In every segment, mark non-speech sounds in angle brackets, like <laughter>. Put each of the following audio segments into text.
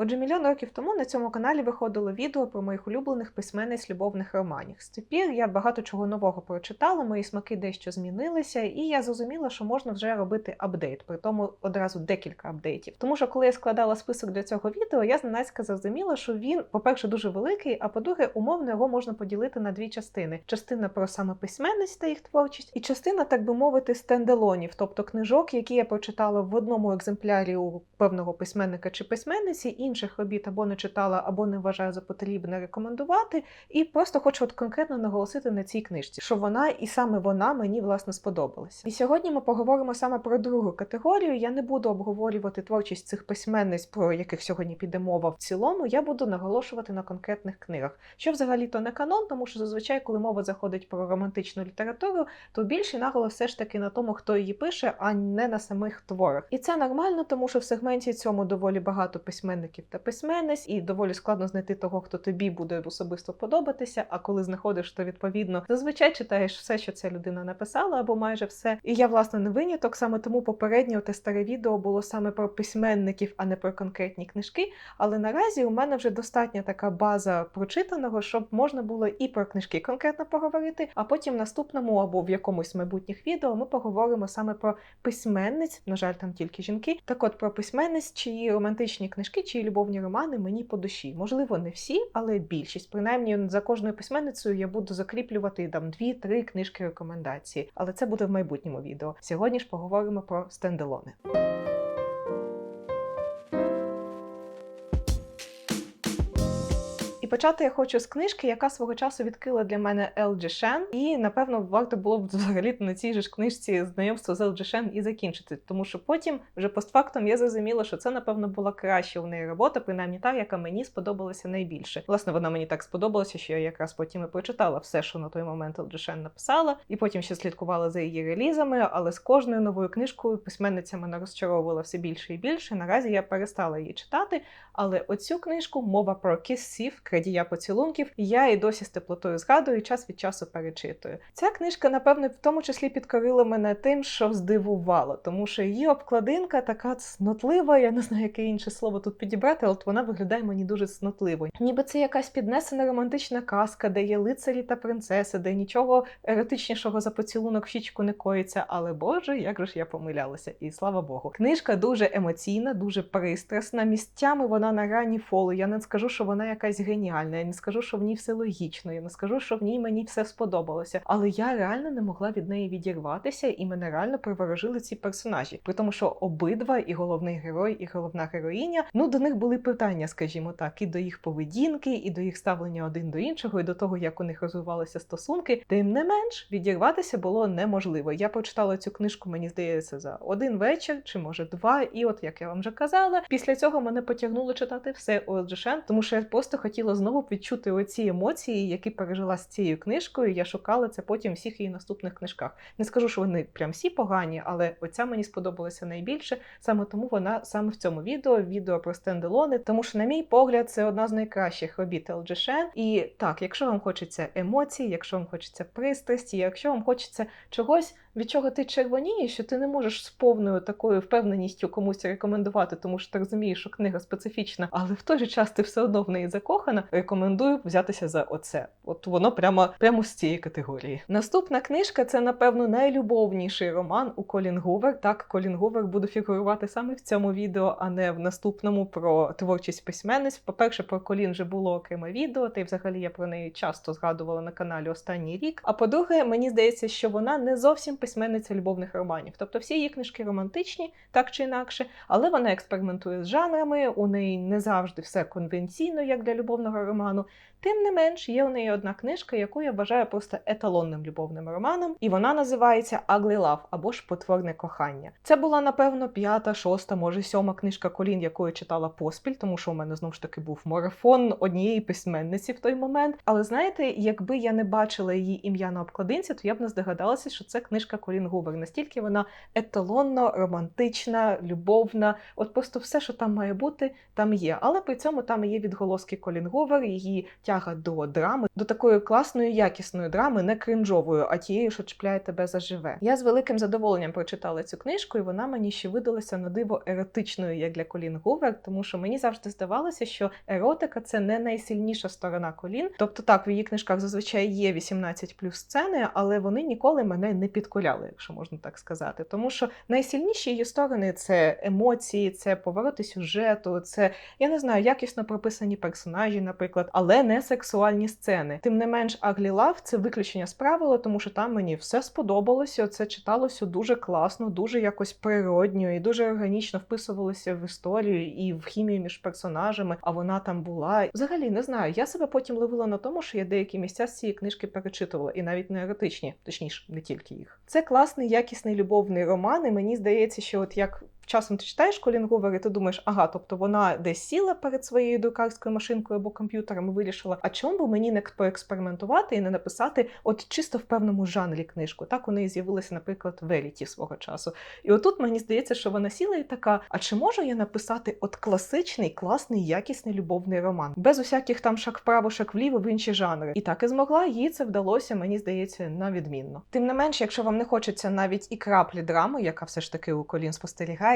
Отже, мільйон років тому на цьому каналі виходило відео про моїх улюблених письменниць любовних романів. З тепер я багато чого нового прочитала, мої смаки дещо змінилися, і я зрозуміла, що можна вже робити апдейт, при тому одразу декілька апдейтів. Тому що коли я складала список для цього відео, я зненацька зрозуміла, що він, по-перше, дуже великий, а по-друге, умовно його можна поділити на дві частини: частина про саме письменниць та їх творчість, і частина, так би мовити, стенделонів, тобто книжок, які я прочитала в одному екземплярі у певного письменника чи письменниці, інших робіт або не читала, або не вважаю за потрібне рекомендувати. І просто хочу от конкретно наголосити на цій книжці, що вона і саме вона мені власне сподобалася. І сьогодні ми поговоримо саме про другу категорію. Я не буду обговорювати творчість цих письменниць, про яких сьогодні піде мова в цілому. Я буду наголошувати на конкретних книгах, що взагалі то не канон, тому що зазвичай, коли мова заходить про романтичну літературу, то більший наголос все ж таки на тому, хто її пише, а не на самих творах. І це нормально, тому що в сегменті цьому доволі багато письменників та письменниць, і доволі складно знайти того, хто тобі буде особисто подобатися. А коли знаходиш, то відповідно зазвичай читаєш все, що ця людина написала, або майже все. І я власне не виняток. Саме тому попереднє те старе відео було саме про письменників, а не про конкретні книжки. Але наразі у мене вже достатня така база прочитаного, щоб можна було і про книжки конкретно поговорити. А потім в наступному або в якомусь майбутніх відео ми поговоримо саме про письменниць. На жаль, там тільки жінки. Так от про письменниць, чиї романтичні книжки, чиї любовні романи мені по душі. Можливо, не всі, але більшість. Принаймні за кожною письменницею я буду закріплювати там дві-три книжки рекомендації. Але це буде в майбутньому відео. Сьогодні ж поговоримо про стенделони. Почати я хочу з книжки, яка свого часу відкрила для мене L.G. Shen. І напевно варто було б <laughs> взагалі на цій же ж книжці знайомство з L.G. Shen і закінчити. Тому що потім, вже постфактом, я зрозуміла, що це, напевно, була краща у неї робота, принаймні та, яка мені сподобалася найбільше. Власне, вона мені так сподобалася, що я якраз потім і прочитала все, що на той момент L.G. Shen написала, і потім ще слідкувала за її релізами. Але з кожною новою книжкою письменниця мене розчаровувала все більше і більше. Наразі я перестала її читати. Але оцю книжку мова про кіссів, крадія поцілунків, і я і досі з теплотою згадую і час від часу перечитую. Ця книжка, напевно, в тому числі підкорила мене тим, що здивувало, тому що її обкладинка така цнотлива, я не знаю, яке інше слово тут підібрати, але от вона виглядає мені дуже цнотливо. Ніби це якась піднесена романтична казка, де є лицарі та принцеси, де нічого еротичнішого за поцілунок в щічку не коїться. Але Боже, як же ж я помилялася, і слава Богу. Книжка дуже емоційна, дуже пристрасна. Місцями вона на грані фолу. Я не скажу, що вона якась геніальна. Я не скажу, що в ній все логічно. Я не скажу, що в ній мені все сподобалося. Але я реально не могла від неї відірватися, і мене реально приворожили ці персонажі. При тому, що обидва, і головний герой, і головна героїня, ну до них були питання, скажімо так, і до їх поведінки, і до їх ставлення один до іншого, і до того, як у них розвивалися стосунки. Тим не менш, відірватися було неможливо. Я прочитала цю книжку, мені здається, за один вечір чи може два. І от як я вам вже казала, після цього мене потягнуло читати все Олджешен, тому що я просто хотіла знову відчути оці емоції, які пережила з цією книжкою. Я шукала це потім всіх її наступних книжках. Не скажу, що вони прям всі погані, але оця мені сподобалася найбільше. Саме тому вона саме в цьому відео, відео про стенделони, тому що, на мій погляд, це одна з найкращих робіт Елджешен. І так, якщо вам хочеться емоцій, якщо вам хочеться пристрасті, якщо вам хочеться чогось. Від чого ти червонієш, що ти не можеш з повною такою впевненістю комусь рекомендувати, тому що ти розумієш, що книга специфічна, але в той же час ти все одно в неї закохана. Рекомендую взятися за оце. От воно прямо прямо з цієї категорії. Наступна книжка це, напевно, найлюбовніший роман у Колін Гувер. Так, Колін Гувер буде фігурувати саме в цьому відео, а не в наступному про творчість письменниць. По-перше, про Колін вже було окреме відео, та й взагалі я про неї часто згадувала на каналі останній рік. А по-друге, мені здається, що вона не зовсім письменниця любовних романів. Тобто всі її книжки романтичні, так чи інакше, але вона експериментує з жанрами, у неї не завжди все конвенційно, як для любовного роману. Тим не менш, є у неї одна книжка, яку я вважаю просто еталонним любовним романом, і вона називається Ugly Love або ж Потворне кохання. Це була, напевно, п'ята, шоста, може сьома книжка Колін, яку я читала поспіль, тому що у мене знову ж таки був марафон однієї письменниці в той момент. Але знаєте, якби я не бачила її ім'я на обкладинці, то я б не здогадалася, що це книжка Колін Гувер. Настільки вона еталонно, романтична, любовна. От просто все, що там має бути, там є. Але при цьому там є відголоски Колін Гувер, її тяга до драми, до такої класної, якісної драми, не кринжової, а тієї, що чіпляє тебе заживе. Я з великим задоволенням прочитала цю книжку, і вона мені ще видалася на диво еротичною, як для Колін Гувер, тому що мені завжди здавалося, що еротика це не найсильніша сторона Колін. Тобто, так, в її книжках зазвичай є 18 плюс сцени, але вони ніколи мене не підкоряли, якщо можна так сказати. Тому що найсильніші її сторони це емоції, це повороти сюжету, це я не знаю, якісно прописані персонажі, наприклад, але не сексуальні сцени. Тим не менш, Аглі Лав це виключення з правила, тому що там мені все сподобалося. Це читалося дуже класно, дуже якось природньо і дуже органічно вписувалося в історію і в хімію між персонажами. А вона там була. Взагалі не знаю. Я себе потім ловила на тому, що я деякі місця з цієї книжки перечитувала, і навіть не еротичні, точніше, не тільки їх. Це класний, якісний любовний роман, і мені здається, що от як часом ти читаєш Колін Гувер, і ти думаєш, ага, тобто вона десь сіла перед своєю друкарською машинкою або комп'ютером і вирішила, а чому б мені не поекспериментувати і не написати от чисто в певному жанрі книжку. Так у неї з'явилася, наприклад, Веріті свого часу. І отут мені здається, що вона сіла і така: а чи можу я написати от класичний, класний, якісний любовний роман, без усяких там шаг вправо, шаг вліво в інші жанри? І так і змогла, їй це вдалося, мені здається, на відмінно. Тим не менш, якщо вам не хочеться навіть і краплі драми, яка все ж таки у колін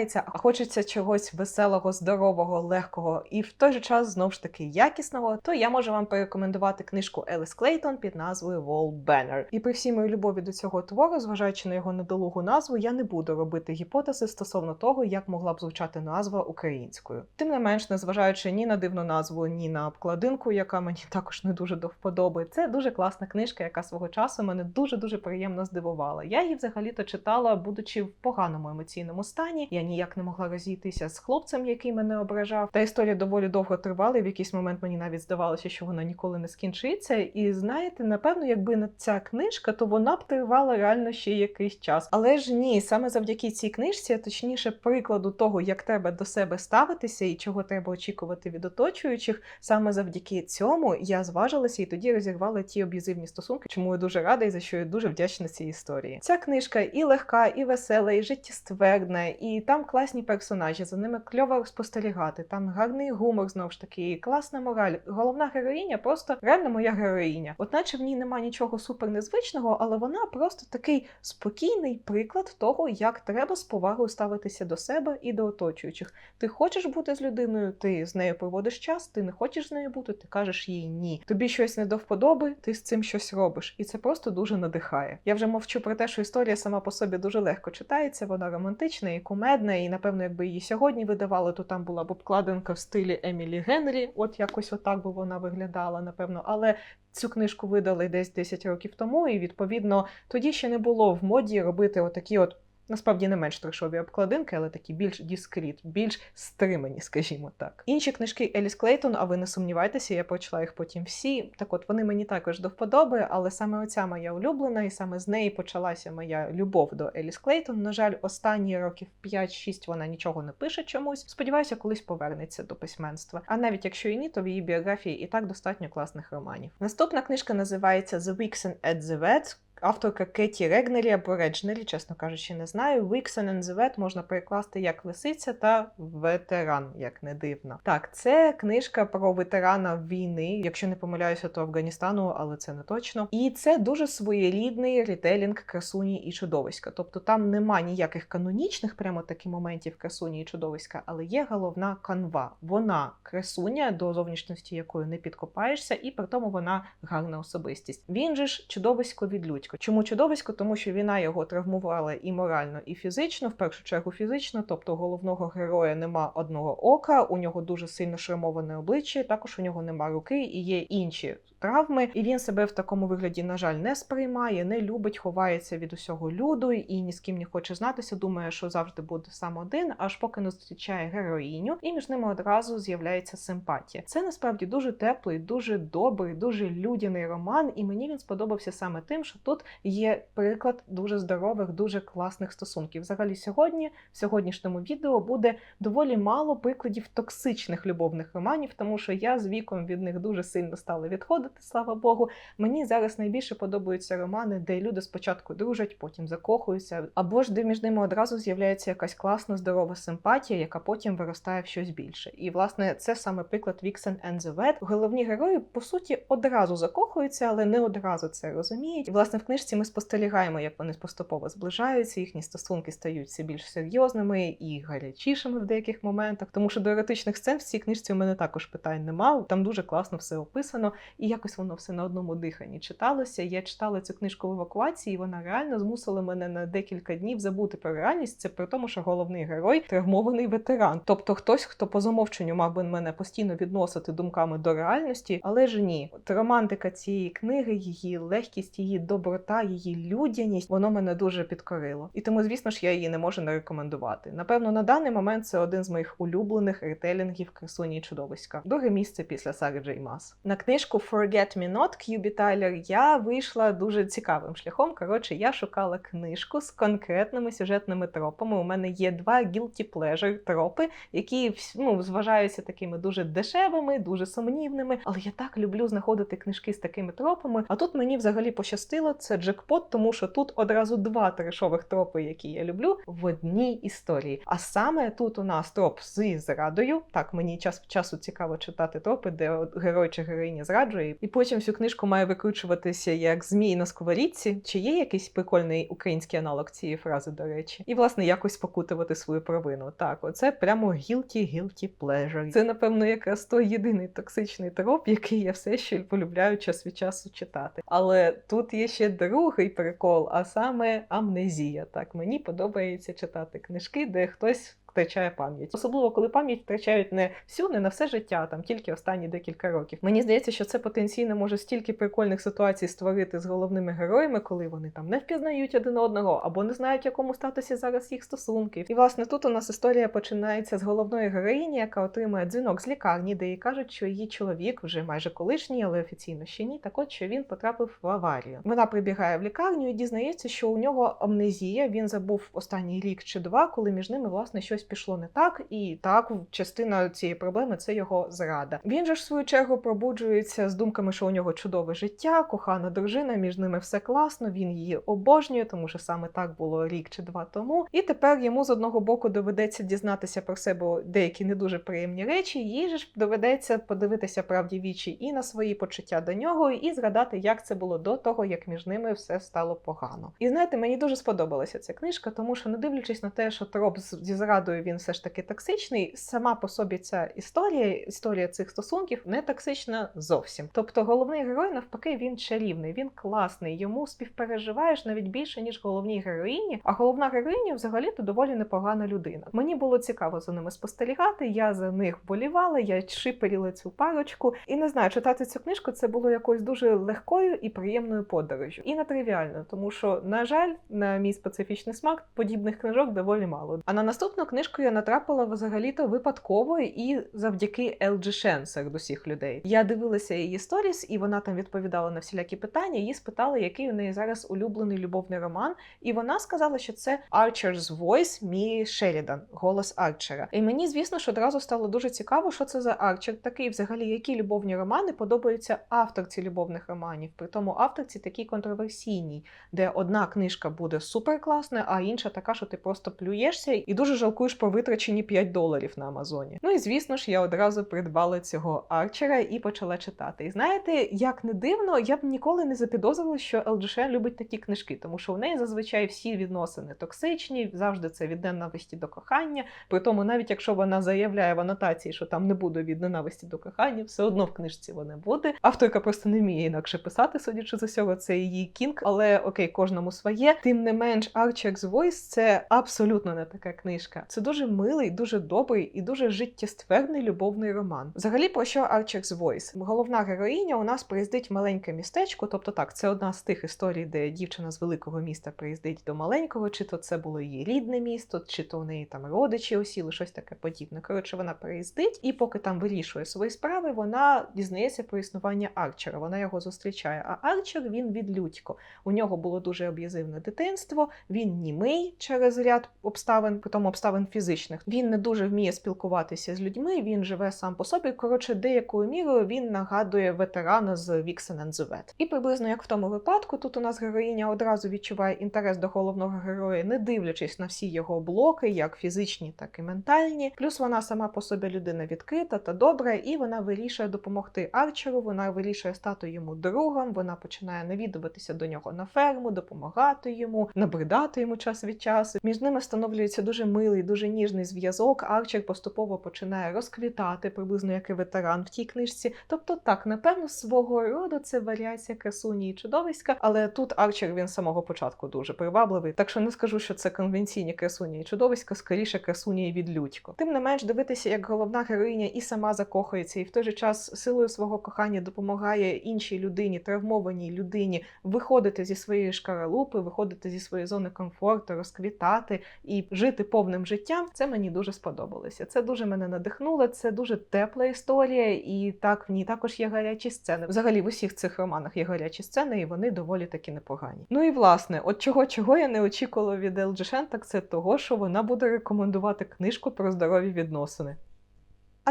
спостерігається, а хочеться чогось веселого, здорового, легкого і в той же час знову ж таки якісного, то я можу вам порекомендувати книжку Еліс Клейтон під назвою Wall Banner. І при всій моїй любові до цього твору, зважаючи на його недолугу назву, я не буду робити гіпотези стосовно того, як могла б звучати назва українською. Тим не менш, незважаючи ні на дивну назву, ні на обкладинку, яка мені також не дуже до вподоби. Це дуже класна книжка, яка свого часу мене дуже дуже приємно здивувала. Я її взагалі-то читала, будучи в поганому емоційному стані. Я ніяк не могла розійтися з хлопцем, який мене ображав. Та історія доволі довго тривала. і В якийсь момент мені навіть здавалося, що вона ніколи не скінчиться. І знаєте, напевно, якби не ця книжка, то вона б тривала реально ще якийсь час. Але ж ні, саме завдяки цій книжці, а точніше, прикладу того, як треба до себе ставитися і чого треба очікувати від оточуючих, саме завдяки цьому я зважилася і тоді розірвала ті об'язивні стосунки, чому я дуже рада і за що я дуже вдячна цій історії. Ця книжка і легка, і весела, і життєствердна, і там класні персонажі, за ними кльово спостерігати. Там гарний гумор знову ж таки, і класна мораль. Головна героїня просто реально моя героїня. От наче в ній нема нічого супер незвичного, але вона просто такий спокійний приклад того, як треба з повагою ставитися до себе і до оточуючих. Ти хочеш бути з людиною, ти з нею проводиш час, ти не хочеш з нею бути, ти кажеш їй ні. Тобі щось не до вподоби, ти з цим щось робиш, і це просто дуже надихає. Я вже мовчу про те, що історія сама по собі дуже легко читається, вона романтична і кумедна, і напевно, якби її сьогодні видавали, то там була б обкладинка в стилі Емілі Генрі. От якось отак би вона виглядала, напевно. Але цю книжку видали десь 10 років тому, і відповідно тоді ще не було в моді робити отакі от. Насправді не менш трешові обкладинки, але такі більш діскріт, більш стримані, <laughs> скажімо так. Інші книжки Еліс Клейтон, а ви не сумнівайтеся, я прочла їх потім всі. Так от вони мені також до вподоби, але саме оця моя улюблена, і саме з неї почалася моя любов до Еліс Клейтон. На жаль, останні років 5-6 вона нічого не пише чомусь. Сподіваюся, колись повернеться до письменства. А навіть якщо і ні, то в її біографії і так достатньо класних романів. Наступна книжка називається The Vixen at the Vet. Авторка Кеті Регнері або Реджнері, чесно кажучи, не знаю. Vet можна перекласти як лисиця та ветеран, як не дивно. Так, це книжка про ветерана війни, якщо не помиляюся, то Афганістану, але це не точно. І це дуже своєрідний рітелінг красуні і чудовиська. Тобто там нема ніяких канонічних прямо таких моментів красуні і чудовиська, але є головна канва. Вона красуня, до зовнішності якої не підкопаєшся, і при тому вона гарна особистість. Він же ж чудовисько від людсько. Чому чудовисько? Тому що війна його травмувала і морально, і фізично, в першу чергу фізично, тобто головного героя нема одного ока, у нього дуже сильно шрамоване обличчя, також у нього нема руки і є інші травми, і він себе в такому вигляді, на жаль, не сприймає, не любить, ховається від усього люду і ні з ким не хоче знатися. Думає, що завжди буде сам один, аж поки не зустрічає героїню, і між ними одразу з'являється симпатія. Це насправді дуже теплий, дуже добрий, дуже людяний роман, і мені він сподобався саме тим, що тут є приклад дуже здорових, дуже класних стосунків. Взагалі, сьогодні, в сьогоднішньому відео, буде доволі мало прикладів токсичних любовних романів, тому що я з віком від них дуже сильно стала відходити, слава Богу. Мені зараз найбільше подобаються романи, де люди спочатку дружать, потім закохуються, або ж де між ними одразу з'являється якась класна, здорова симпатія, яка потім виростає в щось більше. І власне це саме приклад Vixen and. Головні герої по суті одразу закохуються, але не одразу це розуміють. І власне в книжці ми спостерігаємо, як вони поступово зближаються, їхні стосунки стають все більш серйозними і гарячішими в деяких моментах. Тому що до еротичних сцен в цій книжці у мене також питань нема. Там дуже класно все описано, і якось воно все на одному диханні читалося. Я читала цю книжку в евакуації, і вона реально змусила мене на декілька днів забути про реальність. Це при тому, що головний герой травмований ветеран, тобто хтось, хто по замовченню мав би мене постійно відносити думками до реальності, але ж ні. От романтика цієї книги, її легкість, її доброта, її людяність, воно мене дуже підкорило. І тому, звісно ж, я її не можу не рекомендувати. Напевно, на даний момент це один з моїх улюблених ретелінгів красуні і чудовиська. Друге місце після Сари Джей Мас. На книжку Forget Me Not К'юбі Тайлер я вийшла дуже цікавим шляхом. Коротше, я шукала книжку з конкретними сюжетними тропами. У мене є два guilty pleasure тропи, які ну, зважаються такими дуже дешевими, дуже сумнівними. Але я так люблю знаходити книжки з такими тропами. А тут мені взагалі пощастило. Це джекпот, тому що тут одразу два трешових тропи, які я люблю, в одній історії. А саме тут у нас троп з зрадою. Так, мені час часу цікаво читати тропи, де герой чи героїня зраджує, і потім всю книжку має викручуватися як змій на сковорідці. Чи є якийсь прикольний український аналог цієї фрази, до речі, і власне якось покутувати свою провину. Так, оце прямо guilty pleasure. Це напевно якраз той єдиний токсичний троп, який я все ще полюбляю час від часу читати. Але тут є ще другий прикол, а саме амнезія. Так, мені подобається читати книжки, де хтось втрачає пам'ять. Особливо, коли пам'ять втрачають не всю, не на все життя, там тільки останні декілька років. Мені здається, що це потенційно може стільки прикольних ситуацій створити з головними героями, коли вони там не впізнають один одного або не знають, в якому статусі зараз їх стосунки. І власне тут у нас історія починається з головної героїні, яка отримує дзвінок з лікарні, де їй кажуть, що її чоловік вже майже колишній, але офіційно ще ні. Так от що він потрапив в аварію. Вона прибігає в лікарню і дізнається, що у нього амнезія. Він забув останній рік чи два, коли між ними власне щось пішло не так, і так частина цієї проблеми це його зрада. Він же ж в свою чергу пробуджується з думками, що у нього чудове життя, кохана дружина, між ними все класно. Він її обожнює, тому що саме так було рік чи два тому. І тепер йому з одного боку доведеться дізнатися про себе деякі не дуже приємні речі. Їй же ж доведеться подивитися правді вічі і на свої почуття до нього, і згадати, як це було до того, як між ними все стало погано. І знаєте, мені дуже сподобалася ця книжка, тому що, не дивлячись на те, що троп зі зрадою він все ж таки токсичний. Сама по собі ця історія, історія цих стосунків не токсична зовсім. Тобто головний герой, навпаки, він чарівний, він класний. Йому співпереживаєш навіть більше ніж головній героїні. А головна героїня взагалі то доволі непогана людина. Мені було цікаво за ними спостерігати. Я за них болівала, я шиперіла цю парочку. І не знаю, читати цю книжку це було якось дуже легкою і приємною подорожю. І нетривіально, тому що, на жаль, на мій специфічний смак подібних книжок доволі мало. А на наступну книжку я натрапила взагалі-то випадково і завдяки LG Shen серед усіх людей. Я дивилася її сторіс, і вона там відповідала на всілякі питання. Її спитали, який у неї зараз улюблений любовний роман. І вона сказала, що це Archer's Voice Мірі Шерідан, голос Арчера. І мені, звісно ж, одразу стало дуже цікаво, що це за Арчер такий, взагалі, які любовні романи подобаються авторці любовних романів. При тому авторці такій контроверсійній, де одна книжка буде суперкласна, а інша така, що ти просто плюєшся і дуже жалкуєш про витрачені 5 доларів на Амазоні. Ну і звісно ж, я одразу придбала цього арчера і почала читати. І знаєте, як не дивно, я б ніколи не запідозрила, що LGSH любить такі книжки, тому що в неї зазвичай всі відносини токсичні, завжди це від ненависті до кохання. При тому, навіть якщо вона заявляє в анотації, що там не буде від ненависті до кохання, все одно в книжці воно буде. Авторка просто не вміє інакше писати, судячи з усього, це її кінг, але окей, кожному своє. Тим не менш, Archer's Voice – це абсолютно не така книжка. Це Це дуже милий, дуже добрий і дуже життєстверний любовний роман. Взагалі, про що Archer's Voice? Головна героїня у нас приїздить в маленьке містечко, тобто так, це одна з тих історій, де дівчина з великого міста приїздить до маленького, чи то це було її рідне місто, чи то у неї там родичі осіли, щось таке подібне. Коротше, вона приїздить, і поки там вирішує свої справи, вона дізнається про існування Арчера. Вона його зустрічає. А Арчер він відлюдько. У нього було дуже об'язивне дитинство. Він німий через ряд обставин, притому обставин фізичних. Він не дуже вміє спілкуватися з людьми. Він живе сам по собі. Коротше, деякою мірою він нагадує ветерана з Vixen and. І приблизно як в тому випадку, тут у нас героїня одразу відчуває інтерес до головного героя, не дивлячись на всі його блоки, як фізичні, так і ментальні. Плюс вона сама по собі людина відкрита та добра, і вона вирішує допомогти Арчеру. Вона вирішує стати йому другом. Вона починає навідуватися до нього на ферму, допомагати йому, набридати йому час від часу. Між ними встановлюється дуже милий, дуже ніжний зв'язок. Арчер поступово починає розквітати, приблизно як і ветеран в тій книжці. Тобто, так, напевно, свого роду це варіація красуні і чудовиська, але тут Арчер він з самого початку дуже привабливий. Так що не скажу, що це конвенційні красуні і чудовиська, скоріше красуні і відлюдько. Тим не менш, дивитися, як головна героїня і сама закохується, і в той же час силою свого кохання допомагає іншій людині, травмованій людині виходити зі своєї шкаралупи, виходити зі своєї зони комфорту, розквітати і жити повним життям. Це мені дуже сподобалося. Це дуже мене надихнуло. Це дуже тепла історія, і так в ній також є гарячі сцени. Взагалі в усіх цих романах є гарячі сцени, і вони доволі таки непогані. Ну і власне, от чого чого я не очікувала від LG так це того, що вона буде рекомендувати книжку про здорові відносини.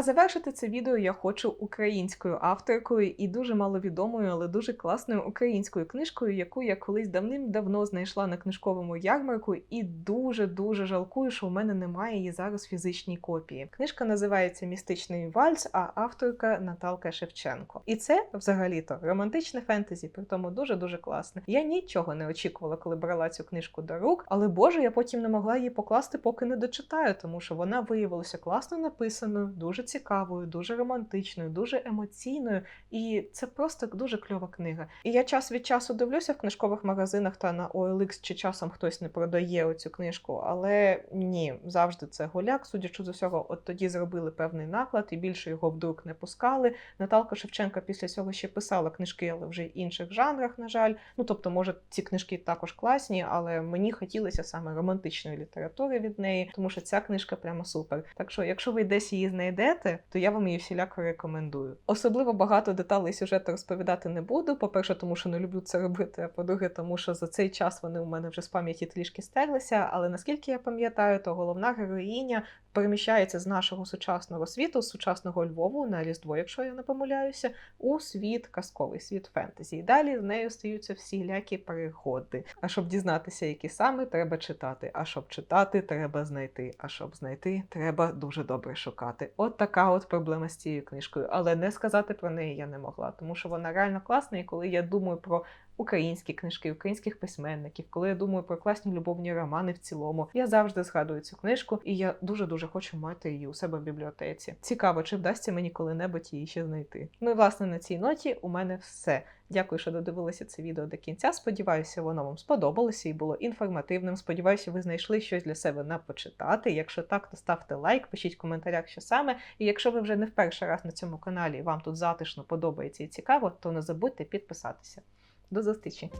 А завершити це відео я хочу українською авторкою і дуже маловідомою, але дуже класною українською книжкою, яку я колись давним-давно знайшла на книжковому ярмарку, і дуже дуже жалкую, що у мене немає її зараз фізичній копії. Книжка називається Містичний вальс, а авторка Наталка Шевченко. І це взагалі-то романтичне фентезі, при тому дуже дуже класне. Я нічого не очікувала, коли брала цю книжку до рук, але боже, я потім не могла її покласти, поки не дочитаю, тому що вона виявилася класно написаною, дуже цікавою, дуже романтичною, дуже емоційною, і це просто дуже кльова книга. І я час від часу дивлюся в книжкових магазинах та на OLX, чи часом хтось не продає оцю книжку, але ні, завжди це голяк. Судячи з усього, от тоді зробили певний наклад і більше його вдруг не пускали. Наталка Шевченка після цього ще писала книжки, але вже в інших жанрах, на жаль. Ну тобто, може, ці книжки також класні, але мені хотілося саме романтичної літератури від неї, тому що ця книжка прямо супер. Так що, якщо ви десь її знайдете, то я вам її всіляко рекомендую. Особливо багато деталей сюжету розповідати не буду. По-перше, тому що не люблю це робити. А по-друге, тому що за цей час вони у мене вже з пам'яті трішки стерлися. Але наскільки я пам'ятаю, то головна героїня переміщається з нашого сучасного світу, з сучасного Львову на Різдво, якщо я не помиляюся, у світ казковий світ фентезі. І далі з нею стаються всілякі пригоди. А щоб дізнатися, які саме треба читати. А щоб читати, треба знайти. А щоб знайти, треба дуже добре шукати. От така от проблема з цією книжкою. Але не сказати про неї я не могла, тому що вона реально класна. І коли я думаю про українські книжки, українських письменників, коли я думаю про класні любовні романи в цілому, я завжди згадую цю книжку, і я дуже дуже хочу мати її у себе в бібліотеці. Цікаво, чи вдасться мені коли-небудь її ще знайти. Ну і власне на цій ноті у мене все. Дякую, що додивилися це відео до кінця. Сподіваюся, воно вам сподобалося і було інформативним. Сподіваюся, ви знайшли щось для себе на почитати. Якщо так, то ставте лайк, пишіть в коментарях, що саме. І якщо ви вже не в перший раз на цьому каналі і вам тут затишно подобається і цікаво, то не забудьте підписатися. До зустрічі!